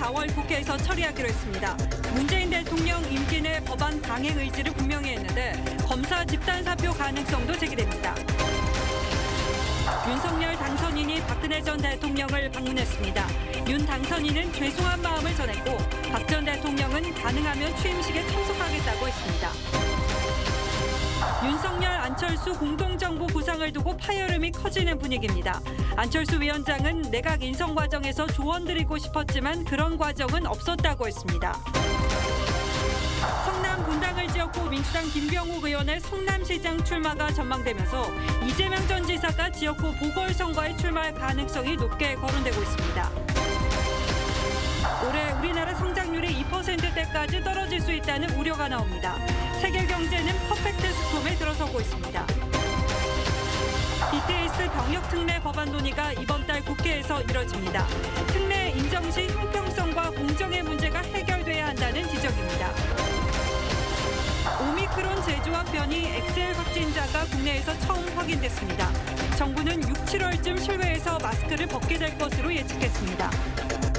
4월 국회에서 처리하기로 했습니다. 문재인 대통령 임기 내 법안 강행 의지를 분명히 했는데 검사 집단 사표 가능성도 제기됩니다. 윤석열 당선인이 박근혜 전 대통령을 방문했습니다. 윤 당선인은 죄송한 마음을 전했고 박 전 대통령은 가능하면 취임식에 참석하겠다고 했습니다. 윤석열 안철수 공동정부 구상을 두고 파열음이 커지는 분위기입니다. 안철수 위원장은 내각 인선 과정에서 조언 드리고 싶었지만 그런 과정은 없었다고 했습니다. 성남 분당을 지었고 민주당 김병욱 의원의 성남시장 출마가 전망되면서 이재명 전 지사가 지역구 보궐선거에 출마할 가능성이 높게 거론되고 있습니다. 올해 우리나라 성장률이 2%대까지 떨어질 수 있다는 우려가 나옵니다. 세계 경 BTS 병역 특례 법안 논의가 이번 달 국회에서 이뤄집니다. 특례 인정 시 형평성과 공정의 문제가 해결돼야 한다는 지적입니다. 오미크론 제조와 변이 엑셀 확진자가 국내에서 처음 확인됐습니다. 정부는 6, 7월쯤 실외에서 마스크를 벗게 될 것으로 예측했습니다.